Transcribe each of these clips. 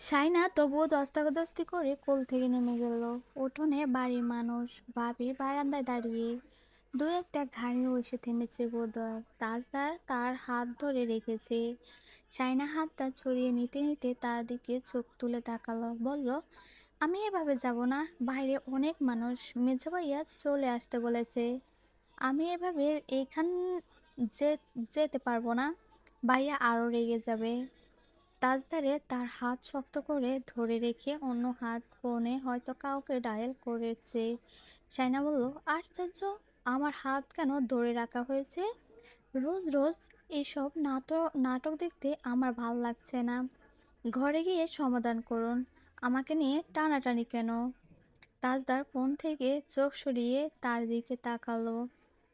সাইনা তবুও দস্তাদস্তি করে কোল থেকে নেমে গেল। উঠোনে বাড়ির মানুষ, ভাবি বারান্দায় দাঁড়িয়ে দু একটা গাড়িও এসে থেমেছে বোধহয়। তাজদার তার হাত ধরে রেখেছে। সাইনা হাতটা ছড়িয়ে নিতে নিতে তার দিকে চোখ তুলে তাকালো। বলল, আমি এভাবে যাব না। বাইরে অনেক মানুষ। মেজো ভাইয়া চলে আসতে বলেছে। আমি এভাবে এইখান যেতে পারব না। ভাইয়া আরও রেগে যাবে। তাজদারে তার হাত শক্ত করে ধরে রেখে অন্য হাত ফোনে হয়তো কাউকে ডায়াল করেছে। সাইনা বলল, আশ্চর্য, আমার হাত কেন ধরে রাখা হয়েছে? রোজ রোজ এসব নাটক নাটক দেখতে আমার ভালো লাগছে না। ঘরে গিয়ে সমাধান করুন। আমাকে নিয়ে টানাটানি কেন? তাজদার ফোন থেকে চোখ সরিয়ে তার দিকে তাকালো।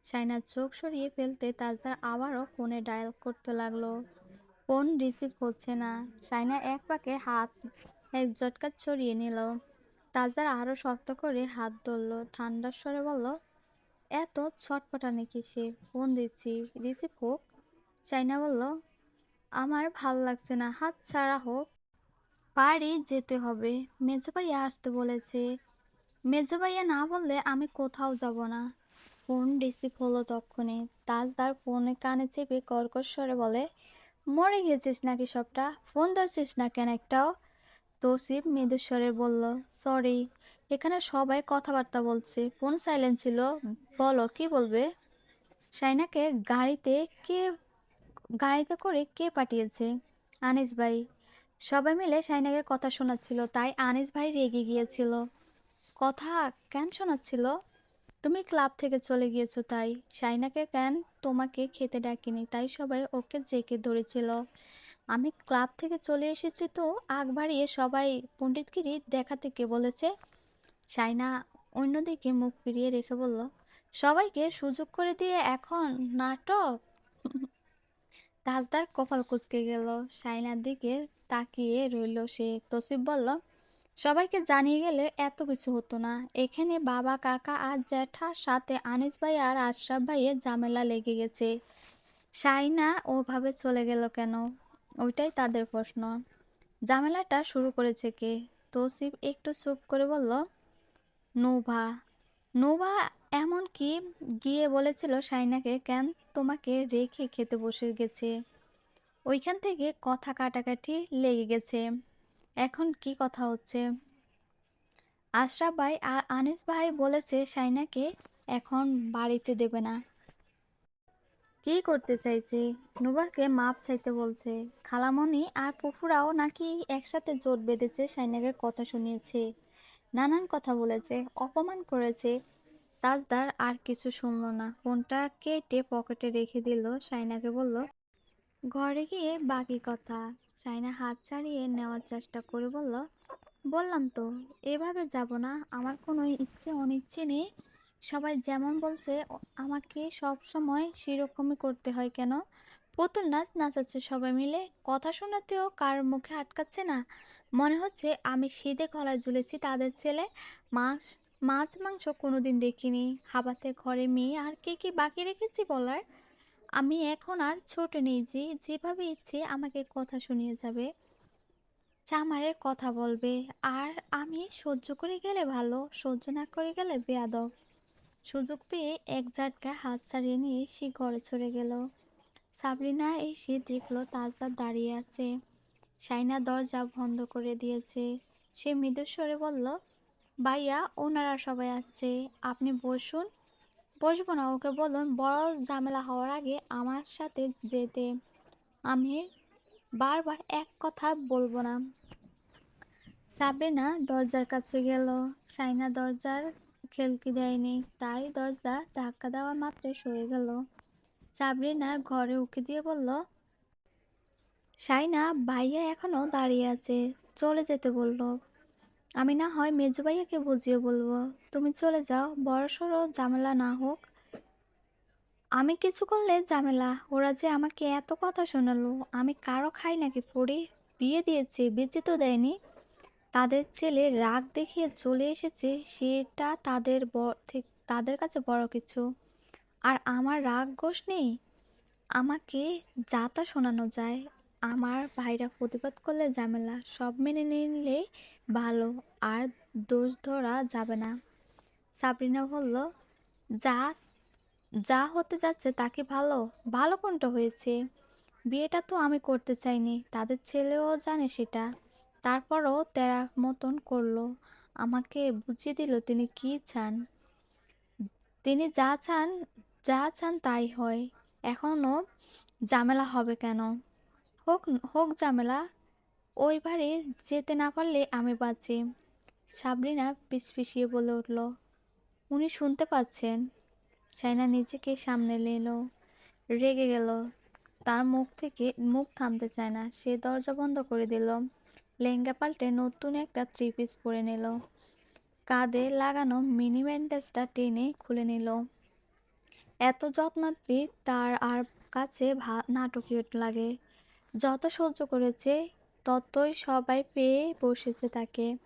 সাইনার চোখ সরিয়ে ফেলতে তাজদার আবারও ফোনে ডায়াল করতে লাগল। ফোন রিসিভ হচ্ছে না। সাইনা এক পাকে হাত, এক জটকা ছড়িয়ে নিল। তাজদার আরও শক্ত করে হাত ধরল। ঠান্ডার স্বরে বলল, এত ছটপটানি কিসে? ফোন দিচ্ছি। রিসিভ হোক? সাইনা বলল, আমার ভালো লাগছে না। হাত ছাড়া হোক। বাড়ি যেতে হবে। মেজো ভাইয়া আসতে বলেছে। মেজো ভাইয়া না বললে আমি কোথাও যাব না। ফোন রিসিভ হলো তক্ষণে। তাজদার ফোনে কানে চেপে কর্কশ স্বরে বলে মরে গেছিস নাকি সবটা? ফোন ধরছিস না কেন একটাও? তৌসিফ মৃদুস্বরে বলল সরি এখানে সবাই কথাবার্তা বলছে। ফোন সাইলেন্ট ছিল। বলো, কি বলবে? সাইনাকে গাড়িতে কে, গাড়িতে করে কে পাঠিয়েছে? আনিস ভাই। সবাই মিলে সাইনাকে কথা শোনাচ্ছিল, তাই আনিস ভাই রেগে গিয়েছিল। কথা কেন শোনাচ্ছিল? তুমি ক্লাব থেকে চলে গিয়েছো তাই। সাইনাকে কেন তোমাকে খেতে ডাকিনি? তাই সবাই ওকে জেকে ধরেছিল। আমি ক্লাব থেকে চলে এসেছি তো, আগ বাড়িয়ে সবাই পণ্ডিতগিরি দেখাতে কে বলেছে? সাইনা অন্যদিকে মুখ ফিরিয়ে রেখে বলল, সবাইকে সুযোগ করে দিয়ে এখন নাটক? তাজদার কপাল কুচকে গেল। সাইনার দিকে তাকিয়ে রইল সে। তসিফ বলল সবাইকে জানিয়ে গেলে এত কিছু হতো না। এখানে বাবা, কাকা আর জ্যাঠার সাথে আনিস ভাই আর আশরাফ ভাইয়ের ঝামেলা লেগে গেছে। সাইনা ওভাবে চলে গেল কেন? ওইটাই তাদের প্রশ্ন। ঝামেলাটা শুরু করেছে কে? তৌসিফ একটু চুপ করে বলল, নোভা। নোভা এমন কি? গিয়ে বলেছিল সাইনাকে কেন তোমাকে রেখে খেতে বসে গেছে? ওইখান থেকে কথা কাটাকাটি লেগে গেছে। এখন কি কথা হচ্ছে? আশরাফ ভাই আর আনিস ভাই বলেছে সাইনাকে এখন বাড়িতে দেবে না। কি করতে চাইছে? নুবাকে মাপ চাইতে বলছে। খালামণি আর ফুফুরাও নাকি একসাথে জোট বেঁধেছে সাইনাকে কথা শুনিয়েছে। নানান কথা বলেছে, অপমান করেছে। তাজদার আর কিছু শুনলো না। ফোনটা কেটে পকেটে রেখে দিল সাইনাকে বলল, ঘরে গিয়ে বাকি কথা। সাইনা হাত ছাড়িয়ে নেওয়ার চেষ্টা করে বলল, বললাম তো, এভাবে যাব না। আমার কোনো ইচ্ছে অনিচ্ছে নেই। সবাই যেমন বলছে আমাকে সব সময় সেরকমই করতে হয় কেন? পুতুল নাচ নাচাচ্ছে সবাই মিলে। কথা শোনাতেও কার মুখে আটকাচ্ছে না। মনে হচ্ছে আমি সিধে গলায় ঝুলেছি তাদের ছেলে। মাছ মাছ মাংস কোনোদিন দেখিনি। হাবাতে ঘরে মেয়ে আর কে কি বাকি রেখেছি বলার? আমি এখন আর ছোট নেই যে যেভাবে ইচ্ছে আমাকে কথা শুনিয়ে যাবে, চামারের কথা বলবে। আর আমি সহ্য করে গেলে ভালো, সহ্য না করে গেলে বেয়াদব। সুযোগ পেয়ে এক ঝাটকা হাত ছাড়িয়ে নিয়ে সে ঘরে চলে গেল। সাবরিনা এসে দেখল তাজদার দাঁড়িয়ে আছে। সাইনা দরজা বন্ধ করে দিয়েছে। সে মৃদুস্বরে বলল, ভাইয়া, ওনারা সবাই আসছে। আপনি বসুন বসবো না ওকে বলুন, বড় ঝামেলা হওয়ার আগে আমার সাথে যেতে আমি বারবার এক কথা বলব না। সাবরিনা দরজার কাছে গেল। সাইনা দরজার খেলকি দেয়নি, তাই দরজা ধাক্কা দেওয়া মাত্র সরে গেল। সাবরিনার ঘরে উকি দিয়ে বলল, সাইনা, ভাইয়া এখনও দাঁড়িয়ে আছে, চলে যেতে বলল। আমি না হয় মেজু ভাইয়াকে বুঝিয়ে বলব। তুমি চলে যাও বড়সড় ঝামেলা না হোক। আমি কিছু করলে ঝামেলা, ওরা যে আমাকে এত কথা শোনালো, আমি কারও খাই নাকি পড়ি? বিয়ে দিয়েছে বেঁচে তো দেয়নি। তাদের ছেলে রাগ দেখিয়ে চলে এসেছে, সেটা তাদের তাদের কাছে বড় কিছু। আর আমার রাগ গোষ নেই? আমাকে যা তা শোনানো যায়। আমার ভাইরা প্রতিবাদ করলে ঝামেলা। সব মেনে নিলে ভালো, আর দোষ ধরা যাবে না। সাবরিনা বলল, যা যা হতে যাচ্ছে তাকে ভালো ভালো কোনটা হয়েছে? বিয়েটা তো আমি করতে চাইনি, তাদের ছেলেও জানে সেটা। তারপরও তেরা মতন করল, আমাকে বুঝিয়ে দিল তিনি কি চান। তিনি যা চান যা চান তাই হয় এখনও ঝামেলা হবে কেন? হোক হোক ঝামেলা। ওই বাড়ি যেতে না পারলে আমি বাঁচি। সাবরিনা পিছপিছিয়ে বলে উঠল, উনি শুনতে পাচ্ছেন? সাইনা নিজেকে সামনে নিল, রেগে গেল। তার মুখ থেকে মুখ থামতে চায় না। সে দরজা বন্ধ করে দিল, লেহেঙ্গা পাল্টে নতুন একটা থ্রি পিস পরে নিল। কাঁধে লাগানো মিনি ব্যান্ডেজটা টেনে খুলে নিল। এত যত্নার্থী তার আর কাছে ভা, নাটকীয় লাগে। যত সহ্য করেছে, ততই সবাই পেয়ে বসেছে তাকে।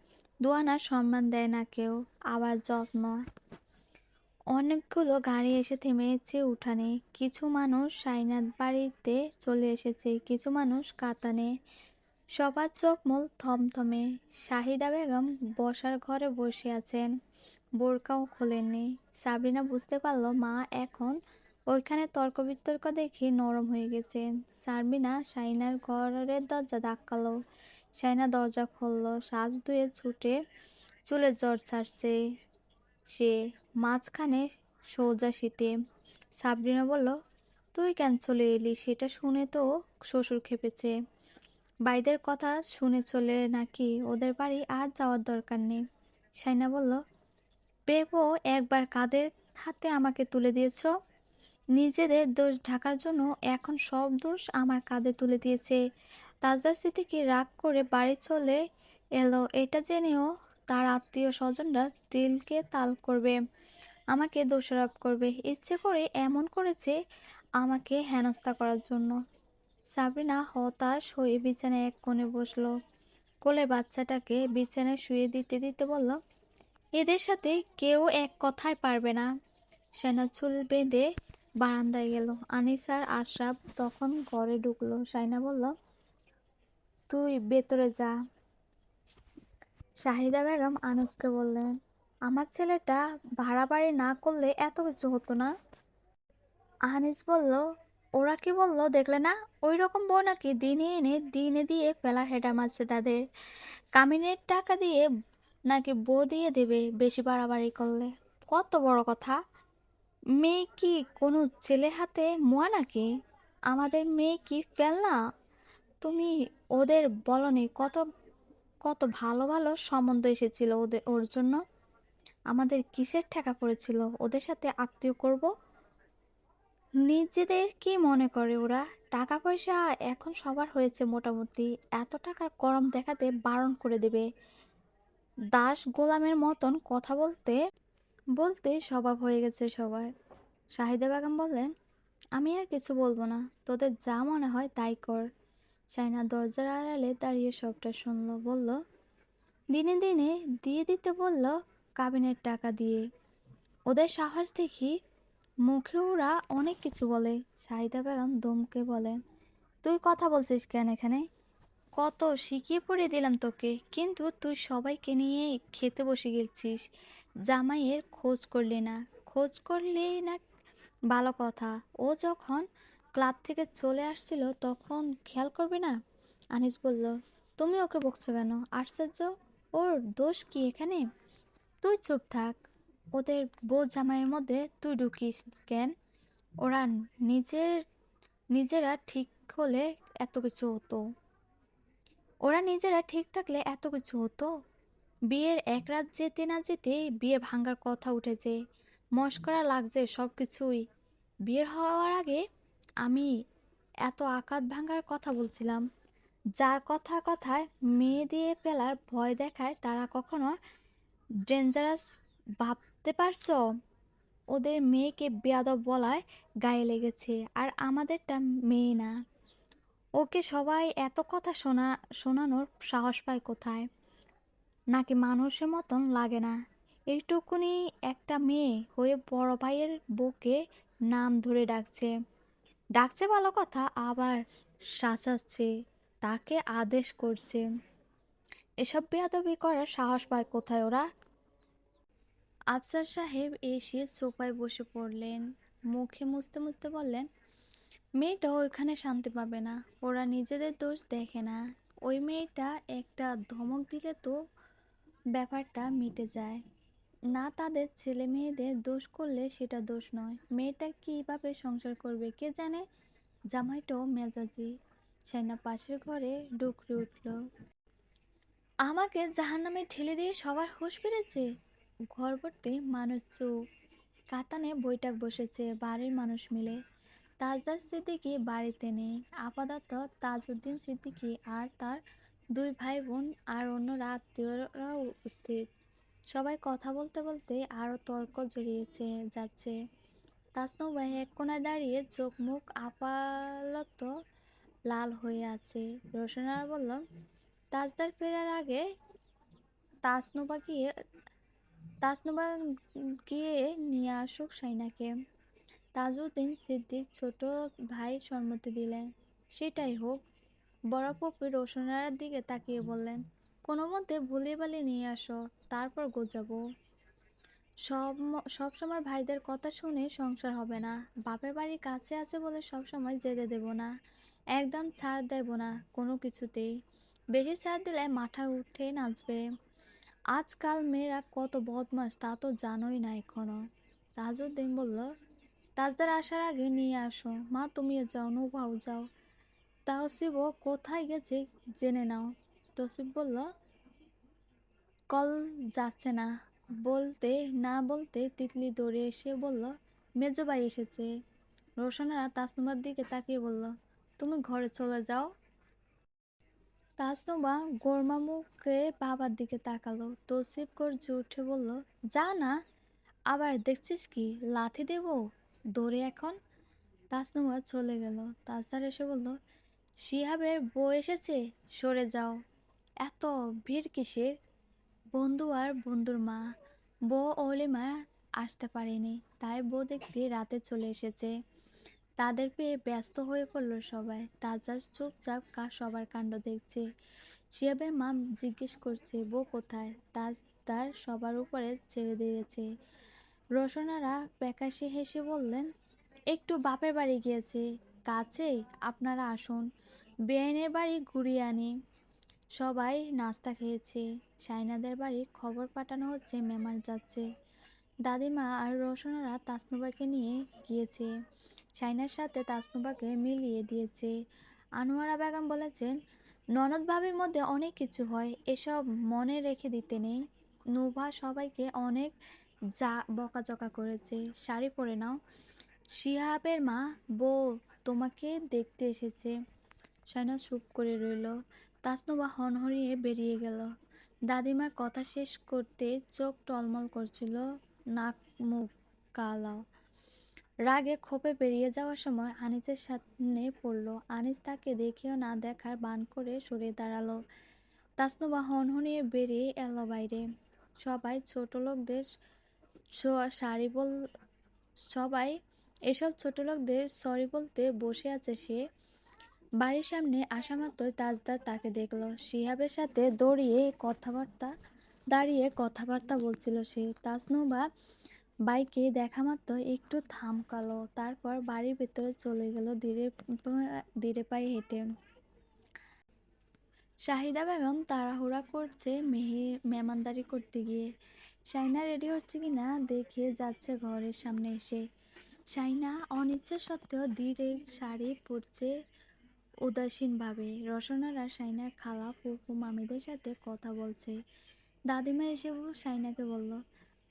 দুয়ানার সম্মান দেয় না কেউ, আবার যত্ন। অনেকগুলো গাড়ি এসে থেমেছে উঠানে। কিছু মানুষ সাইনাথ বাড়িতে চলে এসেছে, কিছু মানুষ কাতানে। সবার চোখ মূল থমথমে। শাহিদা বেগম বসার ঘরে বসে আছেন, বোরকাও খোলেননি। সাবরিনা বুঝতে পারল, মা এখন ওইখানে তর্ক বিতর্ক দেখে নরম হয়ে গেছে। সারবিনা সাইনার ঘরের দরজা ধাক্কালো। সাইনা দরজা খুললো। সাজ ধুয়ে ছুটে চুলের জ্বর ছাড়ছে সে মাঝখানে সোজা শীতে। সাবরিনা বলল, তুই কেন চলে এলি? সেটা শুনে তো শ্বশুর খেপেছে। বাইদের কথা শুনে চলে নাকি? ওদের বাড়ি আর যাওয়ার দরকার নেই। সাইনা বলল, বেবো, একবার কাদের হাতে আমাকে তুলে দিয়েছ? নিজেদের দোষ ঢাকার জন্য এখন সব দোষ আমার কাঁধে তুলে দিয়েছে। তাজা স্মৃতিকে রাগ করে বাড়ি চলে এলো। এটা জেনেও তার আত্মীয় স্বজনরা তিলকে তাল করবে, আমাকে দোষারোপ করবে। ইচ্ছে করে এমন করেছে আমাকে হেনস্থা করার জন্য। সাবরিনা হতাশ হয়ে বিছানায় এক কোণে বসল। কোলে বাচ্চাটাকে বিছানায় শুয়ে দিতে দিতে বলল, এদের সাথে কেউ এক কথায় পারবে না। সেনা চুল বেঁধে বারান্দায় গেল। আনিসার আশরাফ তখন ঘরে ঢুকলো। সাইনা বলল, তুই ভেতরে যা। শাহিদা বেগম আনুসকে বললেন, আমার ছেলেটা ভাড়া বাড়ি না করলে এত কিছু হতো না? আনিস বলল, ওরা কি বলল দেখলে না? ওই রকম বউ নাকি দিনে এনে দিনে দিয়ে ফেলার হেডা মারছে তাদের। কামিনের টাকা দিয়ে নাকি বউ দিয়ে দেবে বেশি বাড়াবাড়ি করলে। কত বড় কথা। মেয়ে কি কোনো ছেলের হাতে মোয়া নাকি? আমাদের মেয়ে কি ফেল না? তুমি ওদের বলনি কত কত ভালো ভালো সম্বন্ধ এসেছিল ওদের ওর জন্য। আমাদের কিসের ঠেকা পড়েছিল? ওদের সাথে আত্মীয় করব? নিজেদের কি মনে করে ওরা? টাকা পয়সা এখন সবার হয়েছে মোটামুটি। এত টাকার করম দেখাতে বারণ করে দেবে। দাস গোলামের মতন কথা বলতে বলতে স্বভাব হয়ে গেছে সবার। শাহিদা বেগম বললেন, আমি আর কিছু বলব না, তোদের যা মনে হয় তাই কর। সাইনা দরজার আড়ালে দাঁড়িয়ে সবটা শুনলো, বলল, দিনে দিনে দিয়ে দিতে বলল কাবিনের টাকা দিয়ে। ওদের সাহস দেখি মুখে ওরা অনেক কিছু বলে। শাহিদা বেগম দমকে বলেন তুই কথা বলছিস কেন এখানে? কত শিখিয়ে পড়িয়ে দিলাম তোকে, কিন্তু তুই সবাইকে নিয়ে খেতে বসে গেছিস। জামাইয়ের খোঁজ করলি না, খোঁজ করলি না ভালো কথা। ও যখন ক্লাব থেকে চলে আসছিল তখন খেয়াল করবে না? আনিস বলল, তুমি ওকে বকছো কেন? আশ্চর্য? ওর দোষ কি এখানে? তুই চুপ থাক। ওদের বউ জামাইয়ের মধ্যে তুই ঢুকিস কেন? ওরা নিজের, নিজেরা ঠিক হলে এত কিছু হতো। ওরা নিজেরা ঠিক থাকলে এত কিছু হতো? বিয়ের এক রাত যেতে না যেতে বিয়ে ভাঙার কথা উঠেছে। মস্করা লাগছে সব কিছুই বিয়ের হওয়ার আগে আমি এত আকাত ভাঙার কথা বলছিলাম। যার কথা কথায় মেয়ে দিয়ে ফেলার ভয় দেখায় তারা কখনো ডেঞ্জারাস ভাবতে পারছ? ওদের মেয়েকে বেয়াদব বলায় গায়ে লেগেছে আর আমাদেরটা মেয়ে না। ওকে সবাই এত কথা শোনা, শোনানোর সাহস পায় কোথায়? নাকি মানুষের মতন লাগে না? এইটুকুনি একটা মেয়ে হয়ে বড় ভাইয়ের বউকে নাম ধরে ডাকছে। ডাকছে ভালো কথা, আবার সাঁচাচ্ছে তাকে আদেশ করছে। এসব বেয়াদবি করার সাহস পায় কোথায় ওরা? আফসার সাহেব এসে সোফায় বসে পড়লেন। মুখে মুছতে মুছতে বললেন, মেয়েটা ওইখানে শান্তি পাবে না, ওরা নিজেদের দোষ দেখে না। ওই মেয়েটা একটা ধমক দিলে তো ব্যাপারটা মিটে যায়। না তাদের ছেলে মেয়েদের দোষ করলে সেটা দোষ নয়। মেয়েটা কীভাবে সংসার করবে কে জানে? জামাইটাও মেজাজি। সাইনা পাশের ঘরে ডুকরে উঠল। আমাকে জাহান্নামে ঠেলে দিয়ে সবার হুঁশ ফিরেছে? ঘর ভর্তি মানুষ চুপ। কাতানে বৈঠক বসেছে বাড়ির মানুষ মিলে। তাজদার সিদ্দিকি বাড়িতে নেই। আপাতত তাজউদ্দিন সিদ্দিকি আর তার দুই ভাই বোন আর অন্যরা আত্মীয়রাও উপস্থিত। সবাই কথা বলতে বলতে আরও তর্ক জড়িয়েছে, যাচ্ছে। তাসনু ভাই এক কোনায় দাঁড়িয়ে চোখ মুখ আপালত লাল হয়ে আছে। রোশনারা বলল, তাজদার ফেরার আগে তাসনুবা গিয়ে তাসনুবা গিয়ে নিয়ে আসুক সাইনাকে। তাজউদ্দিন সিদ্দিক ছোট ভাই সম্মতি দিলেন। সেটাই হোক বড় পপি রোশনার দিকে তাকিয়ে বললেন, কোনো মতে ভুলিয়ে বালি নিয়ে আসো, তারপর গোজাবো। সব সব সময় ভাইদের কথা শুনে সংসার হবে না। বাপের বাড়ি কাছে আছে বলে সব সময় যেতে দেব না। একদম ছাড় দেব না কোনো কিছুতেই। বেশি ছাড় দিলে মাথা উঠে নাচবে। আজকাল মেয়েরা কত বদমাস তা তো জানোই না এখনও। তাজউদ্দিন বলল, তাজদার আসার আগে নিয়ে আসো। মা, তুমিও যাও, নৌকাও যাও। তাহসিবও কোথায় গেছে জেনে নাও। তসিফ বলল, কল যাচ্ছে না। বলতে না বলতে তিতলি দৌড়ে এসে বলল মেজবাই এসেছে। রোশনারা তাসনুমার দিকে তাকিয়ে বলল, তুমি ঘরে চলে যাও। তাসনুমা গোরমা মুখে বাবার দিকে তাকালো। তসিফ গর্জে উঠে বলল, যা না, আবার দেখছিস কি, লাথি দেব? দৌড়ে এখন? তাসনুমা চলে গেল। তাজদার এসে বলল শিহাবের বউ এসেছে, সরে যাও। এত ভিড় কিসের? বন্ধু আর বন্ধুর মা। বউ অলিমা আসতে পারেনি, তাই বউ দেখতে রাতে চলে এসেছে। তাদের পেয়ে ব্যস্ত হয়ে পড়ল সবাই। তাজাজ চুপচাপ কা সবার কাণ্ড দেখছে। শিয়াবের মা জিজ্ঞেস করছে, বউ কোথায়? তাজ তার সবার উপরে ছেড়ে দিয়েছে। রোশনারা প্যাকাশি হেসে বললেন, একটু বাপের বাড়ি গিয়েছে। কাছেই আপনারা আসুন। বেআইনের বাড়ি ঘুরিয়ে আনি। সবাই নাস্তা খেয়েছে। সাইনাদের বাড়ি খবর পাঠানো হচ্ছে মেমার যাচ্ছে। দাদিমা আর রোশনারা তাসনুবাকে নিয়ে গিয়েছে। সাইনার সাথে তাসনুবাকে মিলিয়ে দিয়েছে। আনোয়ারা বেগম বলেছেন, ননদ ভাবির মধ্যে অনেক কিছু হয়, এসব মনে রেখে দিতে নেই। নুভা সবাইকে অনেক যা বকাঝকা করেছে। শাড়ি পরে নাও। শিহাবের মা, বউ তোমাকে দেখতে এসেছে। সাইনা চুপ করে রইল। তাসনুবা হনহরিয়ে বেরিয়ে গেল। দাদিমার কথা শেষ করতে চোখ টলমল করছিল নাক, মুখ কালাও রাগে ক্ষোভে বেরিয়ে যাওয়ার সময় আনিসের সামনে পড়ল। আনিস তাকে দেখেও না দেখার বান করে সরে দাঁড়াল। তাসনুবা হনহনিয়ে বেরিয়ে এলো বাইরে। সবাই ছোট লোকদের শাড়ি বল, সবাই এসব ছোট লোকদের সরি বলতে বসে আছে সে। বাড়ির সামনে আসা মাত্রই তাজদার তাকে দেখল। শিহাবের সাথে দৌড়িয়ে কথাবার্তা, দাঁড়িয়ে কথাবার্তা বলছিল সে। তাজনুবা বাইকে দেখা মাত্র একটু থামকালো, তারপর বাড়ির ভেতরে চলে গেল ধীরে ধীরে পায়ে হেঁটে। শাহিদা বেগম তাড়াহুড়া করছে মেহে, মেহমানদারি করতে গিয়ে। শাইনা রেডি হচ্ছে কি না দেখে যাচ্ছে ঘরের সামনে এসে। শাইনা অনিচ্ছা সত্ত্বেও ধীরে শাড়ি পরছে উদাসীনভাবে রসনারা সাইনার খালা ফুফু মামিদের সাথে কথা বলছে। দাদিমা এসে সাইনাকে বলল,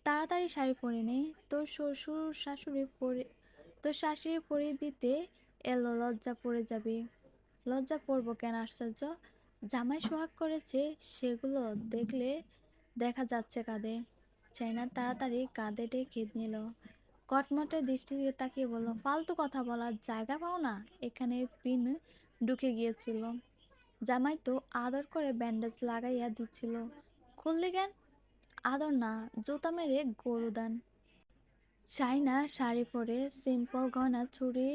তাড়াতাড়ি শাড়ি পরে নে, তোর শ্বশুর, শাশুড়ি পরে, তোর শাশুড়ি পরিয়ে দিতে এলো, লজ্জা পড়ে যাবে। লজ্জা পড়ব কেন, আশ্চর্য? জামাই সোহাগ করেছে, সেগুলো দেখলে দেখা যাচ্ছে কাঁদে চাইনা তাড়াতাড়ি কাঁদে ডেকে নিল। কটমটে দৃষ্টি দিয়ে তাকিয়ে বলল, ফালতু কথা বলার জায়গা পাও না, এখানে পিন ঢুকে গিয়েছিল। জামাই তো আদর করে ব্যান্ডেজ লাগাইয়া দিচ্ছিল খুললি কেন? আদর না, জুতা মেরে গরু দান। চাইনা শাড়ি পরে, সিম্পল গয়না চুড়ি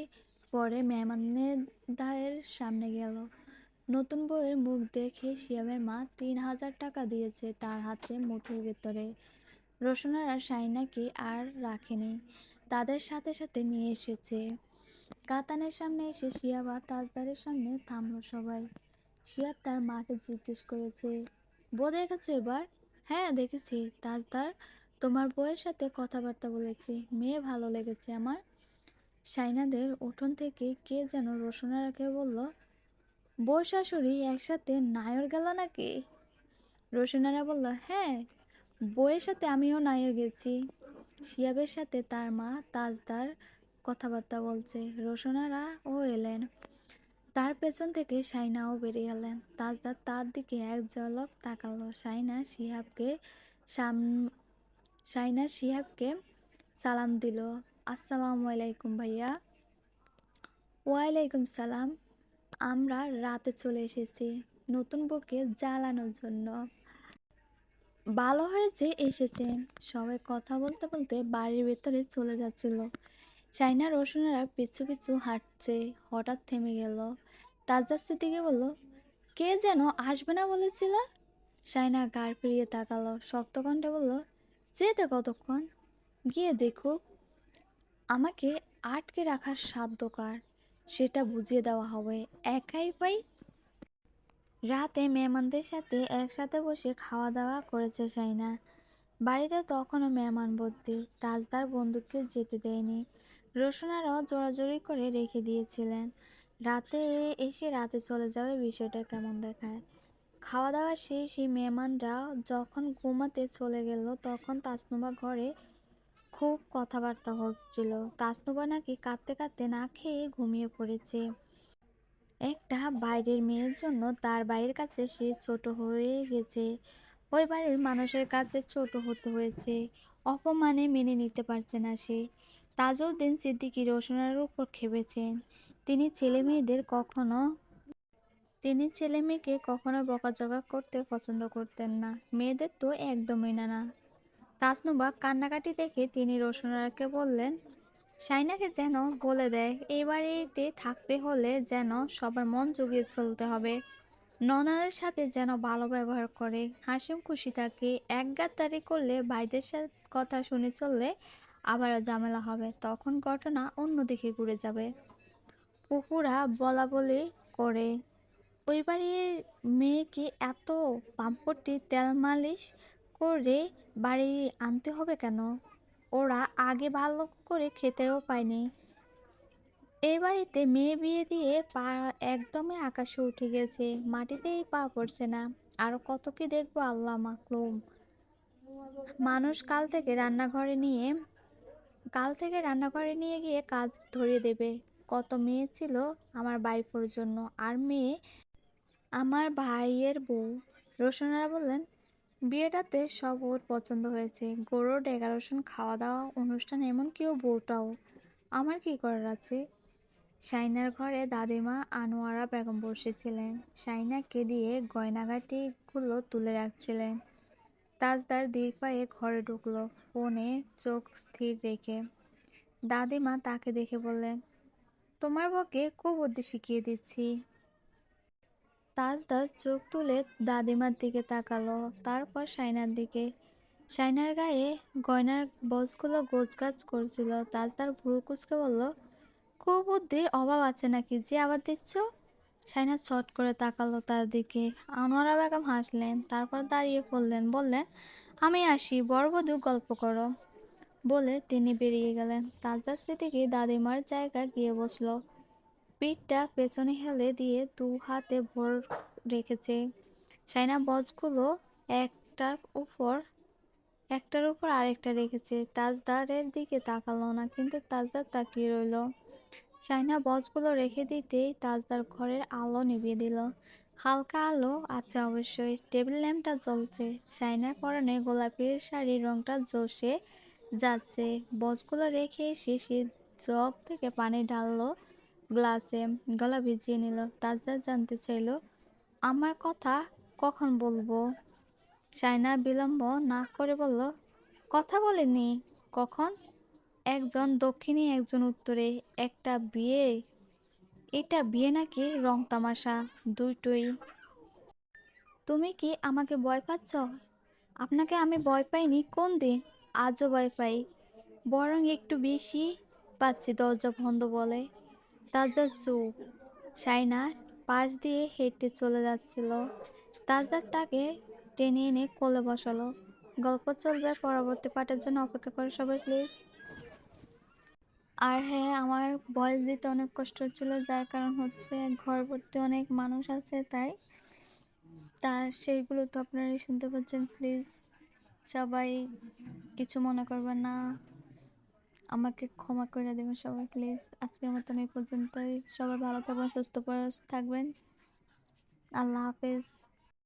পরে মেহমানদের সামনে গেল। নতুন বউয়ের মুখ দেখে শিয়ামের মা তিন হাজার টাকা দিয়েছে তার হাতে মুঠোর ভেতরে। রোশনার শাইনাকে আর রাখেনি, তাদের সাথে সাথে নিয়ে এসেছে। কাতানের সামনে এসে শিয়াব তাজদারের সামনে থামলো সবাই। শিয়াব তার মাকে জিজ্ঞেস করেছে, বউ দেখেছ এবার? হ্যাঁ দেখেছি। তাজদার তোমার বউয়ের সাথে কথাবার্তা বলেছি। মেয়ে ভালো লেগেছে আমার। সাইনাদের উঠোন থেকে কে যেন রোশনারাকে বলল, বউ শাশুড়ি একসাথে নায়র গেল নাকি? রোশনারা বলল হ্যাঁ বউয়ের সাথে আমিও নায়র গেছি। শিয়াবের সাথে তার মা তাজদার কথাবার্তা বলছে। রোশনারা ও এলেন। তার পেছন থেকে সাইনাও বেরিয়ে এলেন। তাজদার তার দিকে এক ঝলক তাকালো। সাইনা শিহাবকে সাম সাইনা শিহাবকে সালাম দিল। আসসালামু আলাইকুম ভাইয়া। ওয়ালাইকুম সালাম। আমরা রাতে চলে এসেছি নতুন বউকে জ্বালানোর জন্য। ভালো হয়েছে এসেছেন। সবাই কথা বলতে বলতে বাড়ির ভেতরে চলে যাচ্ছিল। সাইনা রোশনারা পিছু পিছু হাঁটছে, হঠাৎ থেমে গেল। তাজদার দিকে বলল, কে যেন আসবে না বলেছিল? সাইনা গাড় ফিরিয়ে তাকালো, শক্ত কণ্ঠে বলল, যেতে কতক্ষণ? গিয়ে দেখুক আমাকে আটকে রাখার সাধ্য কার? সেটা বুঝিয়ে দেওয়া হবে। একাই পাই? রাতে মেহমানদের সাথে একসাথে বসে খাওয়া দাওয়া করেছে সাইনা বাড়িতে তখনও মেহমান ভর্তি। তাজদার বন্দুককে যেতে দেয়নি। রোশনারাও জোরাজোরি করে রেখে দিয়েছিলেন। রাতে এসে রাতে চলে যাবে বিষয়টা কেমন দেখায়। খাওয়া দাওয়া শেষে মেহমানরা যখন ঘুমাতে চলে গেল, তখন তাসনুবা ঘরে খুব কথাবার্তা হচ্ছিল। তাসনুবা নাকি কাঁদতে কাঁদতে না খেয়ে ঘুমিয়ে পড়েছে। একটা বাইরের মেয়ের জন্য তার বাইরের কাছে সে ছোট হয়ে গেছে। ওই বাড়ির মানুষের কাছে ছোট হতে হয়েছে। অপমানে মেনে নিতে পারছে না সে। তাজউদ্দিন সিদ্দিকী রোশনার উপর খেপেছেন। তিনি ছেলে মেয়েদের কখনো, তিনি ছেলে মেয়েকে কখনো বকাঝকা করতে পছন্দ করতেন না। মেয়েদের তো একদমই না না। তাসনুবা কান্নাকাটি দেখে তিনি রোশনারকে বললেন, সাইনাকে যেন বলে দেয়, এই বাড়িতে থাকতে হলে যেন সবার মন জুগিয়ে চলতে হবে। ননাদের সাথে যেন ভালো ব্যবহার করে। হাসিম খুশি থাকে। এক গাদ্দারি করলে ভাইদের সাথে কথা শুনে চললে আবারও ঝামেলা হবে, তখন ঘটনা অন্যদিকে ঘুরে যাবে। পুকুরা বলা বলি করে, ওই বাড়ির মেয়েকে এত পাম্পটি তেল মালিশ করে বাড়ি আনতে হবে কেন? ওরা আগে ভালো করে খেতেও পায়নি। এই বাড়িতে মেয়ে বিয়ে দিয়ে পা একদমই আকাশে উঠে গেছে, মাটিতেই পা পড়ছে না। আর কত কি দেখব আল্লাহ মাকলুম। মানুষ কাল থেকে রান্নাঘরে নিয়ে কাল থেকে রান্নাঘরে নিয়ে গিয়ে কাজ ধরিয়ে দেবে। কত মেয়ে ছিল আমার বাইফোর জন্য। আর মেয়ে আমার ভাইয়ের বউ। রোশনারা বললেন, বিয়েটাতে সব ওর পছন্দ হয়েছে। গরুর ডেকারেশন খাওয়া দাওয়া অনুষ্ঠান এমনকি ও বউটাও। আমার কি করার আছে? সাইনার ঘরে দাদিমা আনোয়ারা বেগম বসেছিলেন। সাইনাকে দিয়ে গয়নাগাটিগুলো তুলে রাখছিলেন। তাজদার দীর পায়ে ঘরে ঢুকলো, ফোনে চোখ স্থির রেখে। দাদিমা তাকে দেখে বললেন, তোমার বকে কুবুদ্ধি শিখিয়ে দিচ্ছি। তাজদার চোখ তুলে দাদিমার দিকে তাকালো, তারপর সাইনার দিকে। সাইনার গায়ে গয়নার বসগুলো গোছগাছ করছিল। তাজদার ভুরু কুচকে বলল কুবুদ্ধির অভাব আছে নাকি? যে আবার দিচ্ছ? সাইনা ছট করে তাকালো তার দিকে। আনোয়ারা বেগম হাসলেন, তারপর দাঁড়িয়ে পড়লেন, বললেন, আমি আসি বড়বধূ গল্প করো। বলে তিনি বেরিয়ে গেলেন। তাজদার স্মৃতিকে দাদিমার জায়গা গিয়ে বসল। পিঠটা পেছনে হেলে দিয়ে দু হাতে ভর রেখেছে। সাইনা বজগুলো একটার উপর একটার উপর আরেকটা রেখেছে। তাজদারের দিকে তাকালো না, কিন্তু তাজদার তাকিয়ে রইল। সাইনা বজগুলো রেখে দিতেই তাজদার ঘরের আলো নিভিয়ে দিল। হালকা আলো আছে অবশ্যই, টেবিল ল্যাম্পটা জ্বলছে। সাইনার পরনে গোলাপির শাড়ির রংটা জোশে যাচ্ছে। বজগুলো রেখে শেষে জগ থেকে পানি ঢাললো গ্লাসে, গলা ভিজিয়ে নিল। তাজদার জানতে চাইল, আমার কথা কখন বলব? সাইনা বিলম্ব না করে বলল, কথা বলেনি, কখন? একজন দক্ষিণে, একজন উত্তরে। একটা বিয়ে? এটা বিয়ে নাকি রং তামাশা? দুটোই। তুমি কি আমাকে ভয় পাচ্ছ? আপনাকে আমি ভয় পাইনি? কোন দিন? আজও ভয় পাই। বরং একটু বেশি পাচ্ছি, দরজা বন্ধ বলে। তাজা চুপ। সাইনা পাশ দিয়ে হেঁটে চলে যাচ্ছিল। তাজা তাকে টেনে এনে কোলে বসালো। গল্প চলবে পরবর্তী পাঠের জন্য অপেক্ষা করে সবাই, প্লিজ। আর হ্যাঁ আমার ভয়েস দিতে অনেক কষ্ট হচ্ছিল, যার কারণ হচ্ছে ঘর ভর্তি অনেক মানুষ আছে তাই। তা সেইগুলো তো আপনারাই শুনতে পাচ্ছেন প্লিজ সবাই কিছু মনে করবেন না। আমাকে ক্ষমা করে দেবেন সবাই প্লিজ আজকের মতন এই পর্যন্তই। সবাই ভালো থাকবেন, সুস্থ থাকবেন। আল্লাহ হাফেজ।